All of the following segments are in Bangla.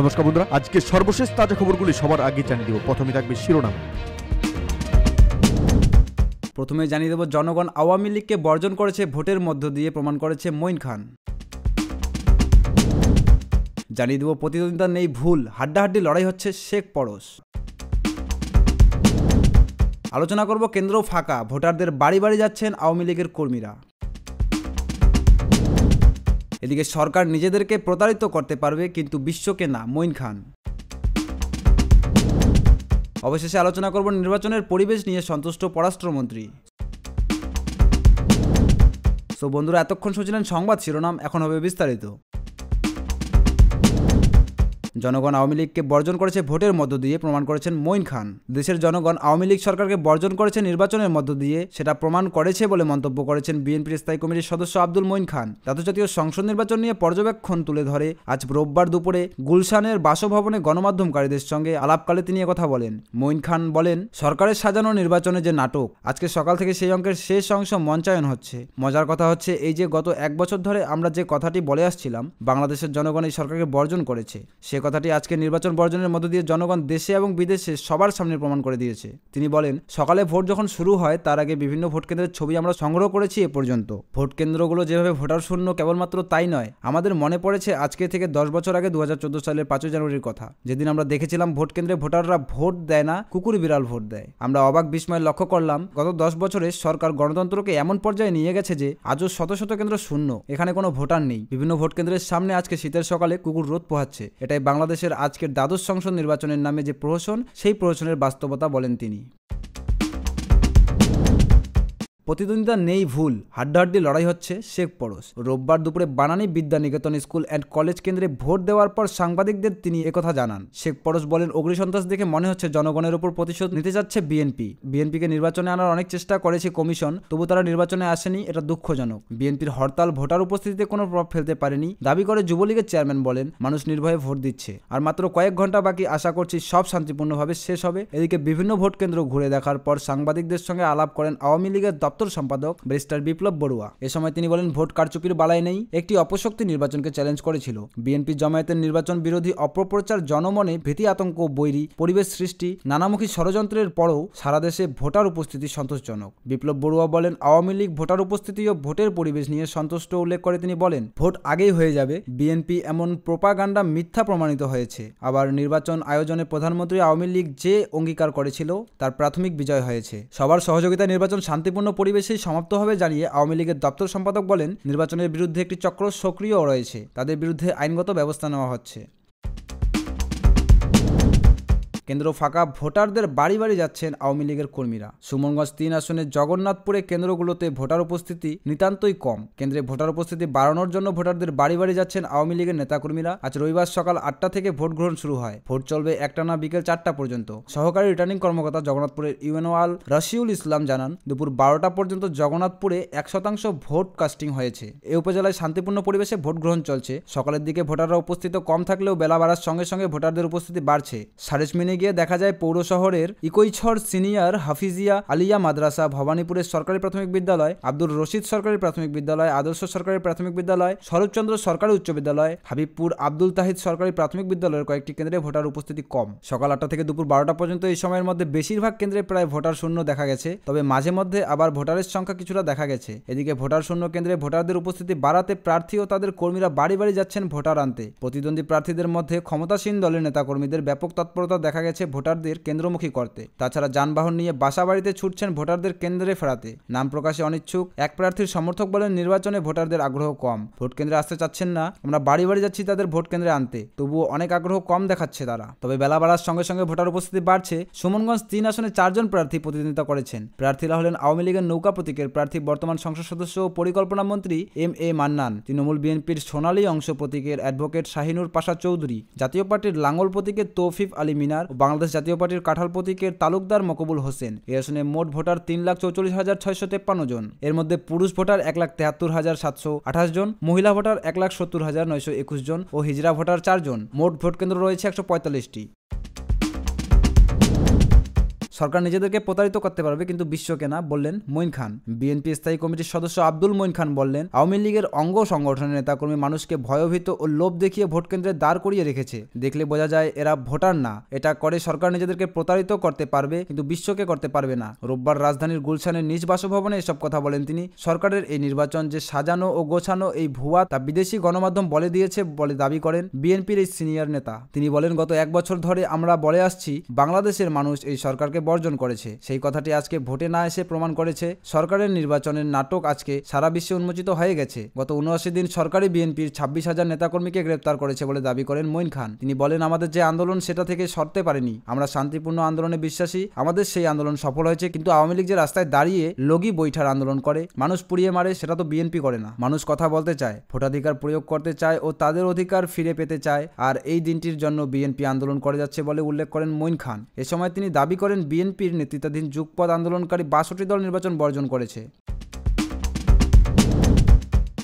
নমস্কার বন্ধুরা, আজকে সর্বশেষ তাজা খবরগুলি সবার আগে জানিয়ে দেব। প্রথমে থাকবে শিরোনাম। প্রথমে জানিয়ে দেব, জনগণ আওয়ামী লীগকে বর্জন করেছে, ভোটের মধ্য দিয়ে প্রমাণ করেছে মঈন খান। জানিয়ে দেব, প্রতিদ্বন্দ্বিতা নেই ভুল, হাড্ডাহাড্ডি লড়াই হচ্ছে শেখ পরশ। আলোচনা করব কেন্দ্র ফাঁকা, ভোটারদের বাড়ি বাড়ি যাচ্ছেন আওয়ামী লীগের কর্মীরা। এদিকে সরকার নিজেদেরকে প্রতারিত করতে পারবে, কিন্তু বিশ্বকে না। মঈন খান। অবশেষে আলোচনা করব নির্বাচনের পরিবেশ নিয়ে সন্তুষ্ট পররাষ্ট্রমন্ত্রী। তো বন্ধুরা, এতক্ষণ শুনছিলেন সংবাদ শিরোনাম, এখন হবে বিস্তারিত। জনগণ আওয়ামী লীগকে বর্জন করেছে ভোটের মধ্য দিয়ে, প্রমাণ করেছেন মঈন খান। দেশের জনগণ আওয়ামী লীগ সরকারকে বর্জন করেছে নির্বাচনের মধ্য দিয়ে, সেটা প্রমাণ করেছে বলে মন্তব্য করেছেন বিএনপির স্থায়ী কমিটির সদস্য আব্দুল মঈন খান। জাতীয় সংসদ নির্বাচন নিয়ে পর্যবেক্ষণ তুলে ধরে, আজ রোববার দুপুরে গুলশানের বাসভবনে গণমাধ্যমকারীদের সঙ্গে আলাপকালে তিনি কথা বলেন। মঈন খান বলেন, সরকারের সাজানো নির্বাচনে যে নাটক, আজকে সকাল থেকে সেই অঙ্কের শেষ অংশ মঞ্চায়ন হচ্ছে। মজার কথা হচ্ছে, এই যে গত এক বছর ধরে আমরা যে কথাটি বলে আসছিলাম, বাংলাদেশের জনগণ এই সরকারকে বর্জন করেছে। সে কথাটি আজকে নির্বাচন বর্জনের মধ্য দিয়ে জনগণ দেশে এবং বিদেশে সবার সামনে প্রমাণ করে দিয়েছে। তিনি বলেন, সকালে ভোট যখন শুরু হয়, তার আগে বিভিন্ন ভোট কেন্দ্রের ছবি আমরা সংগ্রহ করেছি এ পর্যন্ত। ভোট কেন্দ্রগুলো যেভাবে ভোটার শূন্য কেবলমাত্র তাই নয়, আমাদের মনে পড়েছে আজকে থেকে দশ বছর আগে দু হাজার চোদ্দ সালের পাঁচই জানুয়ারির কথা। যেদিন আমরা দেখেছিলাম ভোট কেন্দ্রে ভোটাররা ভোট দেয় না, কুকুর বিড়াল ভোট দেয়। আমরা অবাক বিস্ময় লক্ষ্য করলাম, গত দশ বছরে সরকার গণতন্ত্রকে এমন পর্যায়ে নিয়ে গেছে যে, আজও শত শত কেন্দ্র শূন্য। এখানে কোনো ভোটার নেই। বিভিন্ন ভোট কেন্দ্রের সামনে আজকে শীতের সকালে কুকুর রোদ পোহাচ্ছে। এটাই বাংলাদেশের আজকের দ্বাদশ সংসদ নির্বাচনের নামে যে প্রহসন সেই প্রহসনের বাস্তবতা বলেন তিনি। প্রতিদ্বন্দ্বিতা নেই ভুল, হাড্ডাহাড্ডি লড়াই হচ্ছে শেখ পরশ। রোববার দুপুরে Banani Bidyaniketan school and college কেন্দ্রে ভোট দেওয়ার পর সাংবাদিকদের তিনি একথা জানান। শেখ পরশ বলেন, অগ্নিসন্ত্রাস দেখে মনে হচ্ছে জনগণের উপর প্রতিশোধ নিতে যাচ্ছে বিএনপি। বিএনপিকে নির্বাচনে আনার অনেক চেষ্টা করেছে কমিশন, তবু তারা নির্বাচনে আসেনি, এটা দুঃখজনক। বিএনপির হরতাল ভোটার উপস্থিতিতে কোনো প্রভাব ফেলতে পারেনি, দাবি করে যুবলীগের চেয়ারম্যান বলেন, মানুষ নির্ভয়ে ভোট দিচ্ছে। আর মাত্র কয়েক ঘণ্টা বাকি, আশা করছি সব শান্তিপূর্ণভাবে শেষ হবে। এদিকে বিভিন্ন ভোট কেন্দ্র ঘুরে দেখার পর সাংবাদিকদের সঙ্গে আলাপ করেন আওয়ামী লীগের দপ্তর সম্পাদক ব্যারিস্টার বিপ্লব বড়ুয়া। এ সময় তিনি বলেন, ভোট কারচুপির বালাই নেই। একটি অপশক্তি নির্বাচনকে চ্যালেঞ্জ করেছিল। বিএনপি জমায়েতের নির্বাচন বিরোধী অপপ্রচার জনমনে ভীতি, আতঙ্ক, বৈরী, পরিবেশ সৃষ্টি, নানামুখী ষড়যন্ত্রের পরও সারা দেশে ভোটার উপস্থিতি সন্তোষজনক। বিপ্লব বড়ুয়া বলেন, আওয়ামী লীগ ভোটার উপস্থিতি ও ভোটের পরিবেশ নিয়ে সন্তুষ্ট উল্লেখ করে তিনি বলেন, ভোট আগেই হয়ে যাবে। বিএনপি এমন প্রোপাগান্ডা মিথ্যা প্রমাণিত হয়েছে। আবার নির্বাচন আয়োজনে প্রধানমন্ত্রী আওয়ামী লীগ যে অঙ্গীকার করেছিল, তার প্রাথমিক বিজয় হয়েছে। সবার সহযোগিতা নির্বাচন শান্তিপূর্ণ পরিবেশেই সমাপ্ত হবে জানিয়ে আওয়ামী লীগের দপ্তর সম্পাদক বলেন, নির্বাচনের বিরুদ্ধে একটি চক্র সক্রিয় রয়েছে। তাদের বিরুদ্ধে আইনগত ব্যবস্থা নেওয়া হচ্ছে। কেন্দ্র ফাঁকা, ভোটারদের বাড়ি বাড়ি যাচ্ছেন আওয়ামী লীগের কর্মীরা। সুমনগঞ্জ তিন আসনের জগন্নাথপুরে কেন্দ্রগুলোতে ভোটার উপস্থিতি নিতান্তই কম। কেন্দ্রে ভোটার উপস্থিতি বাড়ানোর জন্য ভোটারদের বাড়ি বাড়ি যাচ্ছেন আওয়ামী লীগের নেতাকর্মীরা। আজ রবিবার সকাল আটটা থেকে ভোট গ্রহণ শুরু হয়। ভোট চলবে একটানা বিকেল চারটা পর্যন্ত। সহকারী রিটার্নিং কর্মকর্তা জগন্নাথপুরের ইউএনওয়াল রশিউল ইসলাম জানান, দুপুর বারোটা পর্যন্ত জগন্নাথপুরে এক শতাংশ ভোট কাস্টিং হয়েছে। এ উপজেলায় শান্তিপূর্ণ পরিবেশে ভোট গ্রহণ চলছে। সকালের দিকে ভোটাররা উপস্থিত কম থাকলেও বেলা বাড়ার সঙ্গে সঙ্গে ভোটারদের উপস্থিতি বাড়ছে। সারেজমিনে গিয়ে দেখা যায় পৌর শহরের ইকৈছর সিনিয়র হাফিজিয়া আলিয়া মাদ্রাসা, ভবানীপুরের সরকারি প্রাথমিক বিদ্যালয়, আব্দুর রশিদ সরকারি প্রাথমিক বিদ্যালয়, আদর্শ সরকারি প্রাথমিক বিদ্যালয়, শরৎচন্দ্র সরকারি উচ্চ বিদ্যালয়, হাবিবপুর আব্দুল তাহিদ সরকারি প্রাথমিক বিদ্যালয়ের কয়েকটি কেন্দ্রে ভোটার উপস্থিতি কম। সকাল আটটা থেকে দুপুর বারোটা পর্যন্ত এই সময়ের মধ্যে বেশিরভাগ কেন্দ্রে প্রায় ভোটার শূন্য দেখা গেছে, তবে মাঝে মধ্যে আবার ভোটারের সংখ্যা কিছুটা দেখা গেছে। এদিকে ভোটার শূন্য কেন্দ্রে ভোটারদের উপস্থিতি বাড়াতে প্রার্থী ও তাদের কর্মীরা বাড়ি বাড়ি যাচ্ছেন ভোটার আনতে। প্রতিদ্বন্দ্বী প্রার্থীদের মধ্যে ক্ষমতাসীন দলের নেতাকর্মীদের ব্যাপক তৎপরতা দেখা গেছে ভোটারদের কেন্দ্রমুখী করতে। তাছাড়া যানবাহন নিয়ে বাসা বাড়িতে ছুটছেন ভোটারদের কেন্দ্রে ফেরাতে। নাম প্রকাশে অনিচ্ছুক। এক প্রার্থীর সমর্থক বলেন, নির্বাচনে ভোটারদের আগ্রহ কম। ভোট কেন্দ্রে আসতে চাচ্ছেন না। আমরা বাড়ি বাড়ি যাচ্ছি তাদের ভোট কেন্দ্রে আনতে। তবুও অনেক আগ্রহ কম দেখাচ্ছে তারা। তবে বেলা বাড়ার সঙ্গে সঙ্গে ভোটার উপস্থিতি বাড়ছে। সুমনগঞ্জ তিন আসনে চারজন প্রার্থী প্রতিদ্বন্দ্বিতা করেছেন। প্রার্থীরা হলেন আওয়ামী লীগের নৌকা প্রতীকের প্রার্থী বর্তমান সংসদ সদস্য ও পরিকল্পনা মন্ত্রী এম এ মান্নান। তৃণমূল বিএনপির সোনালী অংশ প্রতীকের অ্যাডভোকেট শাহিনুর পাশা চৌধুরী। জাতীয় পার্টির লাঙ্গল প্রতীকের তৌফিফ আলী মিনার বাংলাদেশ জাতীয় পার্টির কাঁঠাল প্রতীকের তালুকদার মকবুল হোসেন। এই আসনে মোট ভোটার তিন লাখ চৌচল্লিশ হাজার ছয়শো তেপ্পান্ন জন। এর মধ্যে পুরুষ ভোটার এক লাখ তেহাত্তর হাজার সাতশো আঠাশ জন, মহিলা ভোটার এক লাখ সত্তর হাজার নয়শো একুশ জন ও হিজরা ভোটার চারজন মোট ভোট কেন্দ্র রয়েছে একশো পঁয়তাল্লিশটি। সরকার নিজেদেরকে প্রতারিত করতে পারবে, কিন্তু বিশ্বকে না, বললেন মঈন খান। বিএনপি স্থায়ী কমিটির সদস্য আব্দুল মঈন খান বললেন, আওয়ামী লীগের অঙ্গ সংগঠনের নেতাকর্মী মানুষকে ভয়ভীত ও লোভ দেখিয়ে ভোট কেন্দ্রে দাঁড় করিয়ে রেখেছে। দেখলে বোঝা যায় এরা ভোটার না। এটা করে সরকার নিজেদেরকে প্রতারিত করতে পারবে, কিন্তু বিশ্বকে করতে পারবে না। রোববার রাজধানীর গুলশানের নিজ বাসভবনে এসব কথা বলেন তিনি। সরকারের এই নির্বাচন যে সাজানো ও গোছানো এই ভুয়া তা বিদেশি গণমাধ্যম বলে দিয়েছে বলে দাবি করেন বিএনপির এই সিনিয়র নেতা। তিনি বলেন, গত এক বছর ধরে আমরা বলে আসছি, বাংলাদেশের মানুষ এই সরকারকে বর্জন করেছে। সেই কথাটি আজকে ভোটে না এসে প্রমাণ করেছে। সরকারের নির্বাচনের নাটক আজকে সারা বিশ্বে উন্মোচিত হয়ে গেছে। গত উনআশি দিন সরকারি বিএনপির ছাব্বিশ হাজার নেতাকর্মীকে গ্রেপ্তার করেছে বলে দাবি করেন মঈন খান। তিনি বলেন, আমাদের যে আন্দোলন সেটা থেকে সরতে পারেনি। আমরা শান্তিপূর্ণ আন্দোলনে বিশ্বাসী। আমাদের সেই আন্দোলন সফল হয়েছে। কিন্তু আওয়ামী লীগ যে রাস্তায় দাঁড়িয়ে লগি বৈঠার আন্দোলন করে, মানুষ পুড়িয়ে মারে, সেটা তো বিএনপি করে না। মানুষ কথা বলতে চায়, ভোটাধিকার প্রয়োগ করতে চায় ও তাদের অধিকার ফিরে পেতে চায়। আর এই দিনটির জন্য বিএনপি আন্দোলন করে যাচ্ছে বলে উল্লেখ করেন মঈন খান। এ সময় তিনি দাবি করেন বিএনপির নেতৃত্বাধীন যুগপদ আন্দোলনকারী বাষট্টি দল নির্বাচন বর্জন করেছে।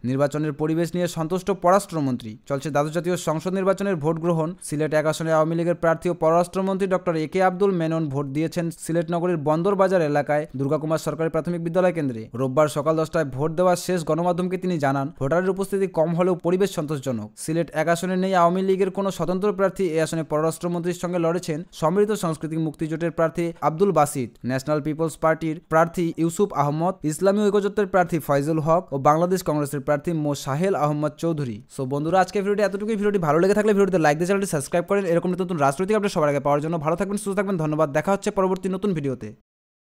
নির্বাচনের পরিবেশ নিয়ে সন্তুষ্ট পররাষ্ট্রমন্ত্রী। চলছে দ্বাদশ জাতীয় সংসদ নির্বাচনের ভোট গ্রহণ। সিলেট এক আসনে আওয়ামী লীগের প্রার্থী ও পররাষ্ট্রমন্ত্রী doctor A K Abdul Menon vote দিয়েছেন সিলেট নগরীর বন্দরবাজার এলাকায়, দুর্গাকুমার সরকারি প্রাথমিক বিদ্যালয় কেন্দ্রে। রোববার সকাল দশটায় ভোট দেওয়ার শেষ গণমাধ্যমকে তিনি জানান, ভোটারের উপস্থিতি কম হলেও পরিবেশ সন্তোষজনক। সিলেট এক আসনে নেই আওয়ামী লীগের কোনো স্বতন্ত্র প্রার্থী। এ আসনে পররাষ্ট্রমন্ত্রীর সঙ্গে লড়েছেন সমৃদ্ধ সাংস্কৃতিক মুক্তিজোটের প্রার্থী আব্দুল বাসিদ, ন্যাশনাল পিপলস পার্টির প্রার্থী ইউসুফ আহমদ, ইসলামী ঐক্যজোটের প্রার্থী ফয়জুল হক ও বাংলাদেশ কংগ্রেসের প্রার্থী মো সাহেল আহমদ চৌধুরী। সো বন্ধুরা আজকে ভিডিওটি এতটুকুই। ভিডিওটি ভালো লেগে থাকলে ভিডিওতে লাইক দিয়ে চ্যানেলটি সাবস্ক্রাইব করেন। এরকম নতুন রাজনৈতিক আপনার সবার আগে পাওয়ার জন্য ভালো থাকবেন, সুস্থ থাকবেন। ধন্যবাদ। দেখা হচ্ছে পরবর্তী নতুন ভিডিওতে।